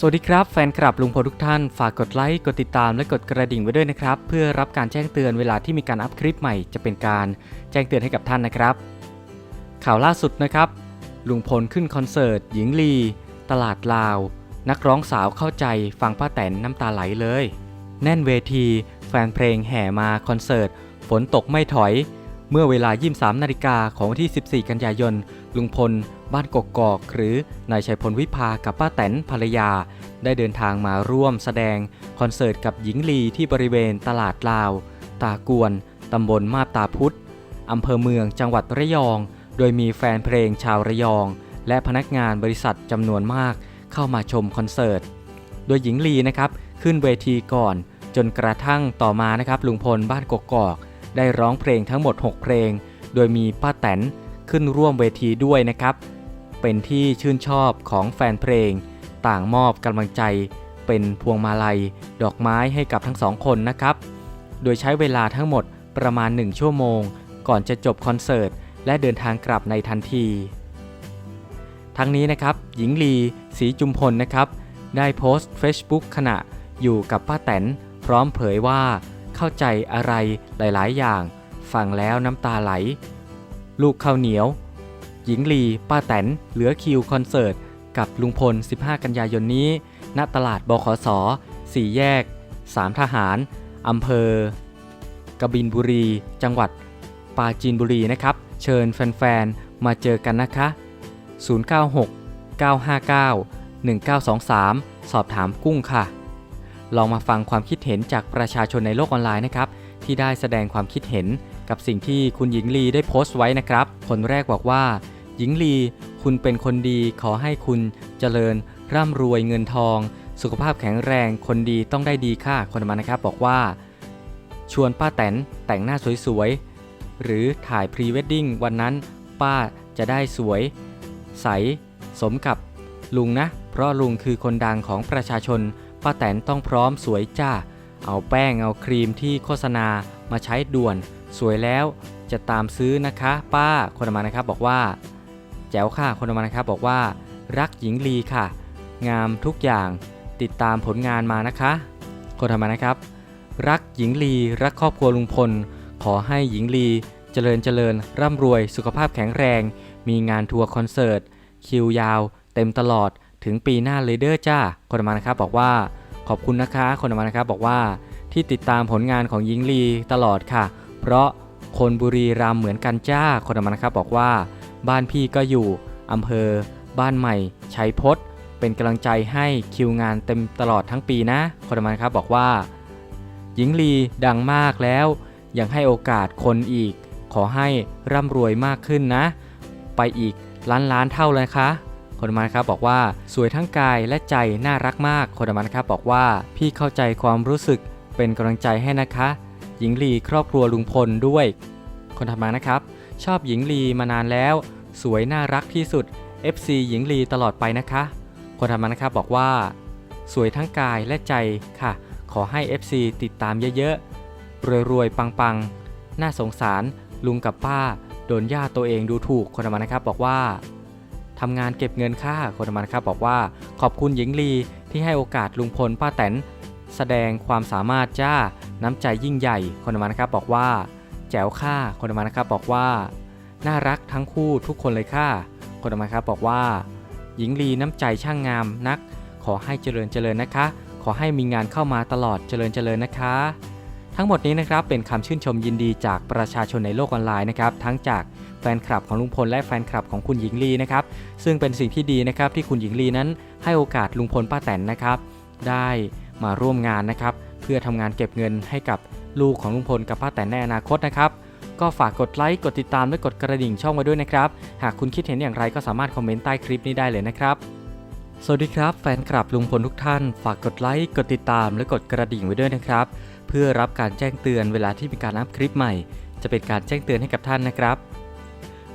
สวัสดีครับ แฟนคลับลุงพลทุกท่าน ฝากกดไลค์ กดติดตามและกดกระดิ่งไว้ด้วยนะครับ เพื่อรับการแจ้งเตือนเวลาที่มีการอัพคลิปใหม่จะเป็นการแจ้งเตือนให้กับท่านนะครับ ข่าวล่าสุดนะครับ ลุงพลขึ้นคอนเสิร์ต หญิงลี ตลาดลาว นักร้องสาวเข้าใจฟังป้าแตนน้ำตาไหลเลย แน่นเวที แฟนเพลงแห่มาคอนเสิร์ต ฝนตกไม่ถอย เมื่อเวลา 23นาฬิกาของวันที่ 14 กันยายนลุงพล บ้านกกอกหรือนายชัยพลวิภากับป้าแตนภรรยา ได้เดินทางมาร่วมแสดงคอนเสิร์ตกับหญิงลีที่บริเวณตลาดลาว ตากวนตำบลมาบตาพุธอำเภอเมืองจังหวัดระยอง โดยมีแฟนเพลงชาวระยอง และพนักงานบริษัทจำนวนมากเข้ามาชมคอนเสิร์ต โดยหญิงลีนะครับขึ้นเวทีก่อน จนกระทั่งต่อมานะครับลุงพลบ้านกกอก ได้ร้องเพลงทั้งหมด 6 เพลง โดยมีป้าแตนขึ้นร่วมเวทีด้วยนะครับ เป็นที่ชื่นชอบของแฟนเพลง ต่างมอบกำลังใจ เป็นพวงมาลัย ดอกไม้ให้กับทั้งสองคนนะครับ โดยใช้เวลาทั้งหมดประมาณ 1 ชั่วโมง ก่อนจะจบคอนเสิร์ต และเดินทางกลับในทันที ทั้งนี้นะครับ หญิงลีศรีจุมพลนะครับ ได้โพสต์ Facebook ขณะอยู่กับป้าแตน พร้อมเผยว่าเข้าใจอะไรหลาย ๆ อย่าง ฟังแล้วน้ำตาไหล ลูกข้าวเหนียว หญิงลี ป้าแตน เหลือคิวคอนเสิร์ต กับลุงพล 15 กันยายนนี้ ณ ตลาดบขสสี่แยก 3 ทหาร อำเภอ กบินบุรี จังหวัด ปราจีนบุรีนะครับ เชิญแฟน ๆ มาเจอกันนะคะ 096 959 1923 สอบถามกุ้งค่ะ ลองมาฟังความคิดเห็นจากประชาชนในโลกออนไลน์นะครับ ที่ได้แสดงความคิดเห็นกับสิ่งที่คุณหญิงลีได้โพสต์ไว้นะครับ คนแรกบอกว่า หญิงลี คุณเป็นคนดีขอให้คุณเจริญ ร่ำรวยเงินทอง สุขภาพแข็งแรง คนดีต้องได้ดีค่ะคนมานะครับบอกว่า ชวนป้าแตนแต่งหน้าสวยๆ หรือถ่ายพรีเวดดิ้งวันนั้นป้าจะได้สวย ใส สมกับลุงนะ เพราะลุงคือคนดังของประชาชน ป้าแตนต้องพร้อมสวยจ้า เอาแป้งเอาครีมที่โฆษณามาใช้ด่วน สวยแล้วจะตามซื้อนะคะ ป้าคนมานะครับบอกว่า แจ๋วค่ะคนมานะครับบอกว่ารักหญิงลีค่ะ งามทุกอย่างติดตามผลงานมานะคะ คนทำมานะครับ รักหญิงลีรักครอบครัวลุงพล ขอให้หญิงลีเจริญเจริญ ร่ำรวยสุขภาพแข็งแรง มีงานทัวร์คอนเสิร์ต คิวยาว เต็มตลอดถึงปีหน้าเลยเด้อจ้าคนมานะครับบอกว่าขอบคุณนะคะคนมานะครับบอกว่าที่ติดตามผลงานของหญิงลีตลอดค่ะ เพราะคนบุรีรัมเหมือนกันจ้าคนมานะครับบอกว่า บ้านพี่ก็อยู่อำเภอ บ้านใหม่ชัยพศเป็นกำลังใจให้คิวงานเต็มตลอดทั้งปีนะคนมานะครับบอกว่า หญิงลีดังมากแล้ว ยังให้โอกาสคนอีก ขอให้ร่ำรวยมากขึ้นนะ ไปอีกล้านล้านเท่าเลยนะคะคนมานะครับบอกว่าสวยทั้งกายและใจน่ารักมากคนมานะครับบอกว่าพี่เข้าใจความรู้สึกเป็นกำลังใจให้นะคะ หญิงลีครอบครัวลุงพลด้วย คนถัดมานะครับ ชอบหญิงลีมานานแล้ว สวยน่ารักที่สุด FC หญิงลีตลอดไปนะคะ คนถัดมานะครับบอกว่า สวยทั้งกายและใจค่ะ ขอให้ FC ติดตามเยอะๆ รวยๆ ปังๆ น่าสงสารลุงกับป้า โดนญาติตัวเองดูถูกคนถัดมานะครับบอกว่าทำงานเก็บเงินค่าคนถัดมานะครับบอกว่า ขอบคุณหญิงลีที่ให้โอกาสลุงพลป้าแตนแสดงความสามารถจ้าน้ำใจยิ่งใหญ่คนถัดมานะครับบอกว่า แจ๋วค่าคนถัดมานะครับบอกว่า น่ารักทั้งคู่ทุกคนเลยค่ะคนถัดมาครับบอกว่า หญิงลีน้ำใจช่างงามนัก ขอให้เจริญเจริญนะคะ ขอให้มีงานเข้ามาตลอดเจริญเจริญนะคะ ทั้งหมดนี้นะครับเป็นคำชื่นชมยินดีจากประชาชนในโลกออนไลน์นะครับทั้งจากแฟนคลับของลุงพลและแฟนคลับของคุณหญิงลีนะครับซึ่งเป็นสิ่งที่ดีนะครับที่คุณหญิงลีนั้นให้โอกาสลุงพลป้าแตนนะครับ ได้มาร่วมงานนะครับ พื่อทำงานเก็บเงินให้กับลูกของลุงพลกับป้าแตนในอนาคตนะครับ ก็ฝากกดไลค์กดติดตามและกดกระดิ่งช่องไว้ด้วยนะครับ หากคุณคิดเห็นอย่างไรก็สามารถคอมเมนต์ใต้คลิปนี้ได้เลยนะครับ สวัสดีครับ แฟนคลับลุงพลทุกท่าน ฝากกดไลค์กดติดตามและกดกระดิ่งไว้ด้วยนะครับ เพื่อรับการแจ้งเตือนเวลาที่มีการอัพคลิปใหม่ จะเป็นการแจ้งเตือนให้กับท่านนะครับ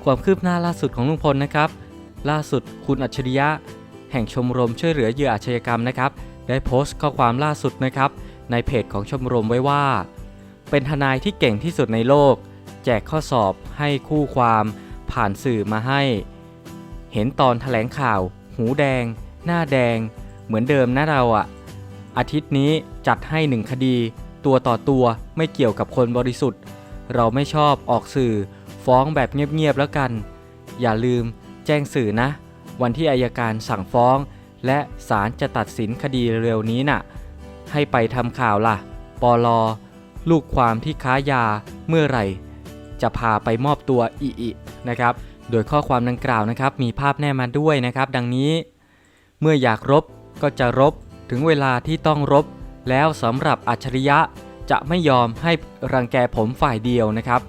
ความคืบหน้าล่าสุดของลุงพลนะครับ ล่าสุดคุณอัจฉริยะ แห่งชมรมช่วยเหลือเหยื่ออาชญากรรมนะครับ ได้โพสต์ข้อความล่าสุดนะครับ ในเพจของชมรมไว้ว่า เป็นทนายที่เก่งที่สุดในโลก แจกข้อสอบให้คู่ความผ่านสื่อมาให้ เห็นตอนแถลงข่าว หูแดง หน้าแดง เหมือนเดิมนะเราอะอาทิตย์นี้จัดให้หนึ่งคดี ตัวต่อตัวไม่เกี่ยวกับคนบริสุทธิ์ เราไม่ชอบออกสื่อ ฟ้องแบบเงียบๆแล้วกัน อย่าลืมแจ้งสื่อนะ วันที่อายการสั่งฟ้อง และศาลจะตัดสินคดีเร็วนี้น่ะ ให้ไปทำข่าวล่ะ ปอลอ ลูกความที่ค้ายาเมื่อไหร่ จะพาไปมอบตัวอีอนะครับ โดยข้อความดังกล่าวนะครับ มีภาพแนบมาด้วยนะครับ ดังนี้ เมื่ออยากรบก็จะรบถึงเวลาที่ต้องรบ แล้วสำหรับอัจฉริยะจะไม่ยอมให้รังแกผมฝ่ายเดียวนะครับ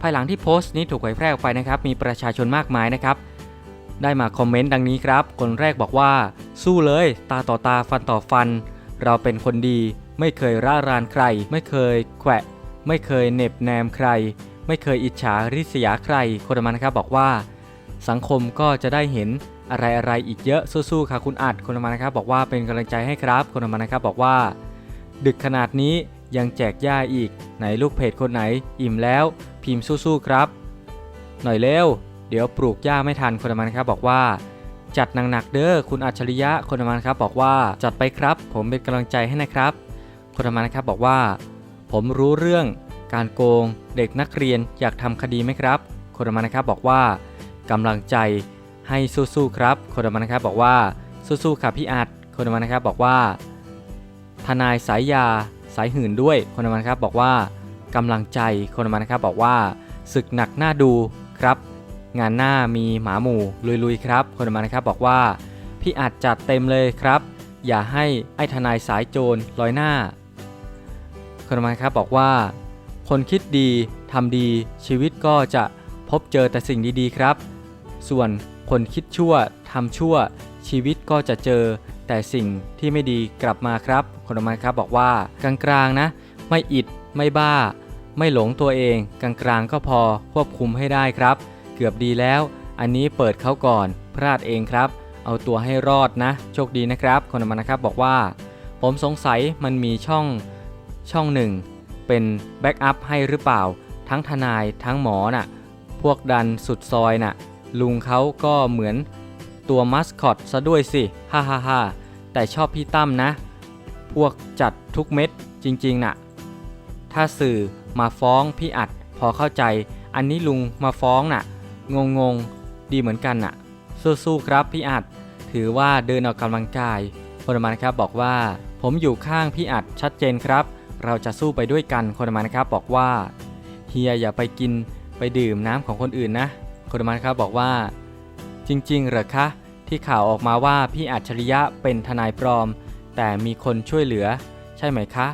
ภายหลังที่โพสต์นี้ถูกเผยแพร่ออกไปนะครับ มีประชาชนมากมายนะครับ ได้มาคอมเมนต์ดังนี้ครับ คนแรกบอกว่า สู้เลย ตาต่อตาฟันต่อฟัน เราเป็นคนดี ไม่เคยร่ารานใคร ไม่เคยแขวะ ไม่เคยเหน็บแนมใคร ไม่เคยอิจฉาริษยาใคร คนมันนะครับบอกว่า สังคมก็จะได้เห็นอะไรอะไรอีกเยอะสู้ๆค่ะคุณอัดคนมันนะครับบอกว่าเป็นกำลังใจให้ครับ คนมันนะครับบอกว่า ดึกขนาดนี้ยังแจกหญ้าอีก ไหนลูกเพจคนไหน อิ่มแล้ว พิมพ์สู้ๆครับ หน่อยเร็ว เดี๋ยวปลูกหญ้าไม่ทันคนมันครับบอกว่า จัดหนักๆเด้อคุณอัจฉริยะคนมันครับบอกว่าจัดไปครับ ผมเป็นกำลังใจให้นะครับคนมันะครับบอกว่า ผมรู้เรื่องการโกงเด็กนักเรียนอยากทำคดีไหมครับคนมันะครับบอกว่ากำลังใจให้สู้ๆครับคนมันะครับบอกว่าสู้ๆครับพี่อัดคนมันะครับบอกว่า ทนายสายยาสายหื่นด้วยคนมันครับบอกว่ากำลังใจคนมันะครับบอกว่าศึกหนักหน้าดูครับ งานหน้ามีหมาหมู่ลุยๆครับ คนมันะครับบอกว่าพี่อัดจัดเต็มเลยครับ อย่าให้ไอ้ทนายสายโจรลอยหน้า คนมันะครับบอกว่า คนคิดดีทำดีชีวิตก็จะพบเจอแต่สิ่งดีๆครับ ส่วนคนคิดชั่วทำชั่ว ชีวิตก็จะเจอแต่สิ่งที่ไม่ดีกลับมาครับ คนมันครับบอกว่ากลางๆนะ ไม่อิดไม่บ้า ไม่หลงตัวเอง กลางๆก็พอควบคุมให้ได้ครับ เกือบดีแล้ว อันนี้เปิดเขาก่อน พลาดเองครับ เอาตัวให้รอดนะ โชคดีนะครับคนมันะครับบอกว่า ผมสงสัยมันมีช่องช่องหนึ่ง เป็นแบ็กอัพให้หรือเปล่า ทั้งทนายทั้งหมอน่ะ พวกดันสุดซอยน่ะ ลุงเขาก็เหมือนตัวมัสคอตซะด้วยสิ ฮ่าฮ่าฮ่าแต่ชอบพี่ตั้มนะ พวกจัดทุกเม็ดจริงๆน่ะ ถ้าสื่อมาฟ้องพี่อัดพอเข้าใจ อันนี้ลุงมาฟ้องน่ะ งงงๆดีเหมือนกันน่ะสู้ๆครับพี่อัด ถือว่าเดินออกกำลังกายคนละมันครับบอกว่า ผมอยู่ข้างพี่อัดชัดเจนครับ เราจะสู้ไปด้วยกันคนละมันครับบอกว่าเฮียอย่าไปกินไปดื่มน้ำของคนอื่นนะคนละมันครับบอกว่า จริงๆเหรอคะที่ข่าวออกมาว่าพี่อัจฉริยะเป็นทนายปลอม แต่มีคนช่วยเหลือ ใช่ไหมคะ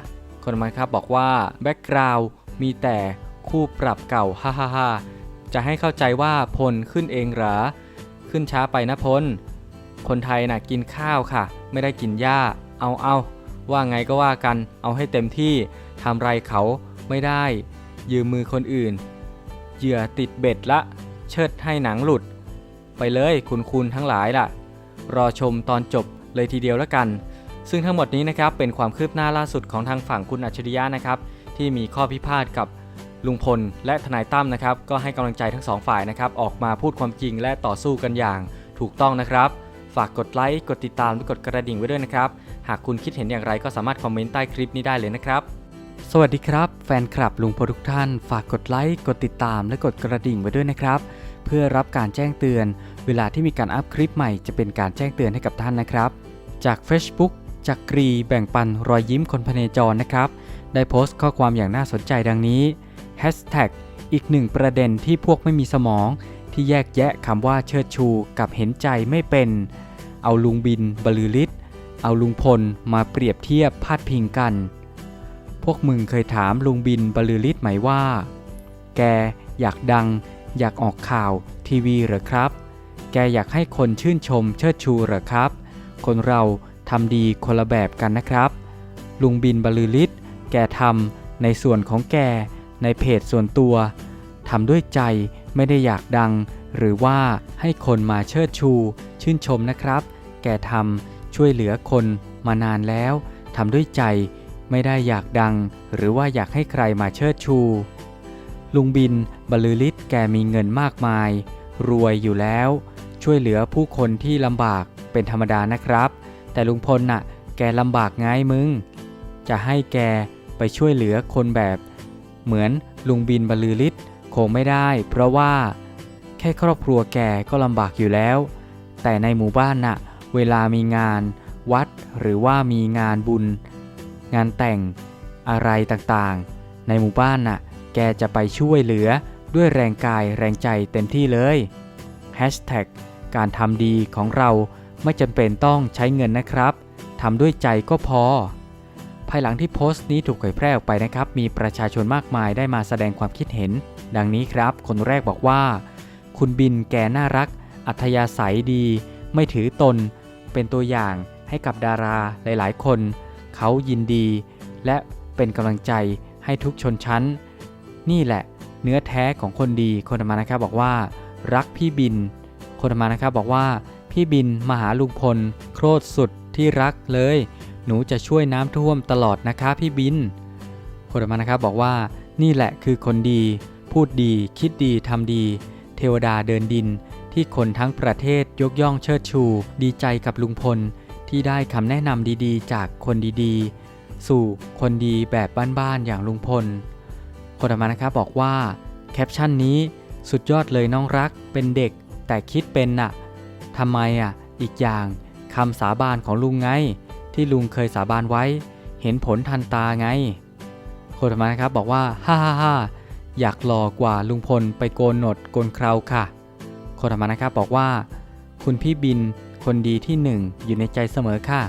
คนละมันครับบอกว่าแบ็กกราวมีแต่คู่ปรับเก่าฮ่าฮ่าฮ่า จะให้เข้าใจว่าพลขึ้นเองหรอ ขึ้นช้าไปนะพล คนไทยน่ะกินข้าวค่ะ ไม่ได้กินหญ้า เอาเอาว่าไงก็ว่ากัน เอาให้เต็มที่ทำไรเขาไม่ได้ ยืมมือคนอื่น เหยื่อติดเบ็ดละ เชิดให้หนังหลุด ไปเลยคุณคุณทั้งหลายล่ะ รอชมตอนจบเลยทีเดียวแล้วกัน ซึ่งทั้งหมดนี้นะครับเป็นความคืบหน้าล่าสุดของทางฝั่งคุณอัจฉริยะนะครับ ที่มีข้อพิพาทกับ ลุงพลและทนายตั้มนะครับก็ให้กำลังใจทั้งสองฝ่ายนะครับออกมาพูดความจริงและต่อสู้กันอย่างถูกต้องนะครับ ฝากกดไลค์กดติดตามและกดกระดิ่งไว้ด้วยนะครับ หากคุณคิดเห็นอย่างไรก็สามารถคอมเมนต์ใต้คลิปนี้ได้เลยนะครับ สวัสดีครับ แฟนคลับลุงพลทุกท่าน ฝากกดไลค์กดติดตามและกดกระดิ่งไว้ด้วยนะครับ เพื่อรับการแจ้งเตือน เวลาที่มีการอัพคลิปใหม่จะเป็นการแจ้งเตือนให้กับท่านนะครับ จาก Facebook จักกรีแบ่งปันรอยยิ้มคนพเนจรนะครับ ได้โพสต์ข้อความอย่างน่าสนใจดังนี้ Hashtag อีกหนึ่งประเด็นที่พวกไม่มีสมอง ที่แยกแยะคำว่าเชิดชูกับเห็นใจไม่เป็น เอาลุงบินบลือฤทธิ์เอาลุงพลมาเปรียบเทียบพาดพิงกัน พวกมึงเคยถามลุงบินบลือฤทธิ์ไหมว่า แกอยากดัง อยากออกข่าวทีวีเหรอครับ แกอยากให้คนชื่นชมเชิดชูเหรอครับ คนเราทำดีคนละแบบกันนะครับ ลุงบินบลือฤทธิ์แกทำในส่วนของแก ในเพจส่วนตัวทำด้วยใจไม่ได้อยากดัง หรือว่าให้คนมาเชิดชู ชื่นชมนะครับ แกทำช่วยเหลือคนมานานแล้วทำด้วยใจไม่ได้อยากดัง หรือว่าอยากให้ใครมาเชิดชู ลุงบินบรลือฤทธิ์แกมีเงินมากมาย รวยอยู่แล้ว ช่วยเหลือผู้คนที่ลำบากเป็นธรรมดานะครับ แต่ลุงพลน่ะ แกลำบากไงมึง จะให้แกไปช่วยเหลือคนแบบ เหมือนลุงบินบรรลือฤทธิ์คงไม่ได้ เพราะว่า แค่ครอบครัวแกก็ลำบากอยู่แล้ว แต่ในหมู่บ้านน่ะ เวลามีงาน วัดหรือว่ามีงานบุญ งานแต่งอะไรต่างๆ ในหมู่บ้านน่ะ แกจะไปช่วยเหลือด้วยแรงกายแรงใจเต็มที่เลย Hashtag การทำดีของเราไม่จำเป็นต้องใช้เงินนะครับทำด้วยใจก็พอ ภายหลังที่โพสต์นี้ถูกเผยแพร่ออกไปนะครับ มีประชาชนมากมายได้มาแสดงความคิดเห็น ดังนี้ครับ คนแรกบอกว่า คุณบินแกน่ารัก อัธยาศัยดี ไม่ถือตน เป็นตัวอย่างให้กับดาราหลาย ๆ คน เขายินดี และเป็นกำลังใจให้ทุกชนชั้น นี่แหละ เนื้อแท้ของคนดีคนธรรมานะครับบอกว่า รักพี่บิน คนธรรมานะครับบอกว่า พี่บินมาหาลุงพลโคตรสุดที่รักเลย หนูจะช่วยน้ำท่วมตลอดนะคะพี่บินคนธรรมานะครับบอกว่านี่แหละคือคนดี พูดดี คิดดีทำดี เทวดาเดินดิน ที่คนทั้งประเทศยกย่องเชิดชู ดีใจกับลุงพล ที่ได้คำแนะนำดีๆ จากคนดีๆ สู่คนดีแบบบ้านๆอย่างลุงพลคนธรรมานะครับบอกว่าแคปชั่นนี้สุดยอดเลยน้องรักเป็นเด็กแต่คิดเป็นน่ะทำไมอะอีกอย่างคำสาบานของลุงไง ที่ลุงเคยสาบานไว้ เห็นผลทันตาไงคนธรรมานะครับบอกว่าฮ่าฮ่าฮ่าอยากหล่อกว่าลุงพลไปโกนหนวดโกนเคราค่ะคนธรรมานะครับบอกว่า คุณพี่บินคนดีที่หนึ่งอยู่ในใจเสมอค่ะ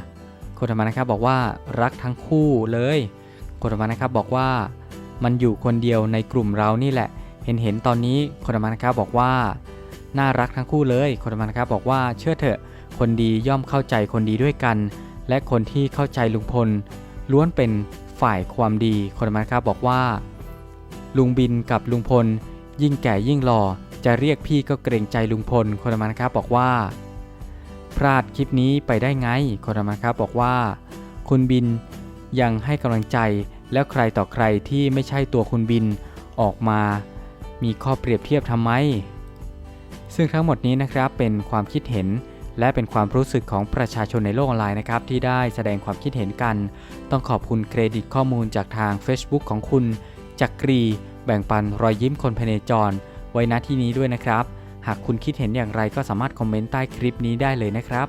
คนธรรมานะครับบอกว่ารักทั้งคู่เลยคนธรรมานะครับบอกว่า มันอยู่คนเดียวในกลุ่มเรานี่แหละ เห็นเห็นตอนนี้คนธรรมานะครับบอกว่า น่ารักทั้งคู่เลยคนธรรมานะครับบอกว่าเชื่อเถอะคนดีย่อมเข้าใจคนดีด้วยกัน และคนที่เข้าใจลุงพล ล้วนเป็นฝ่ายความดีคนมานครับบอกว่า ลุงบินกับลุงพล ยิ่งแก่ยิ่งหล่อจะเรียกพี่ก็เกรงใจลุงพลคนมานครับบอกว่า พลาดคลิปนี้ไปได้ไงคนมานครับบอกว่า คุณบินยังให้กำลังใจแล้วใครต่อใครที่ไม่ใช่ตัวคุณบินออกมา มีข้อเปรียบเทียบทำไม ซึ่งทั้งหมดนี้นะครับเป็นความคิดเห็น และเป็นความรู้สึกของประชาชนในโลกออนไลน์นะครับที่ได้แสดงความคิดเห็นกัน ต้องขอบคุณเครดิตข้อมูลจากทาง Facebook ของคุณจักรี แบ่งปันรอยยิ้มคนพเนจร ไว้ณที่นี้ด้วยนะครับ หากคุณคิดเห็นอย่างไรก็สามารถคอมเมนต์ใต้คลิปนี้ได้เลยนะครับ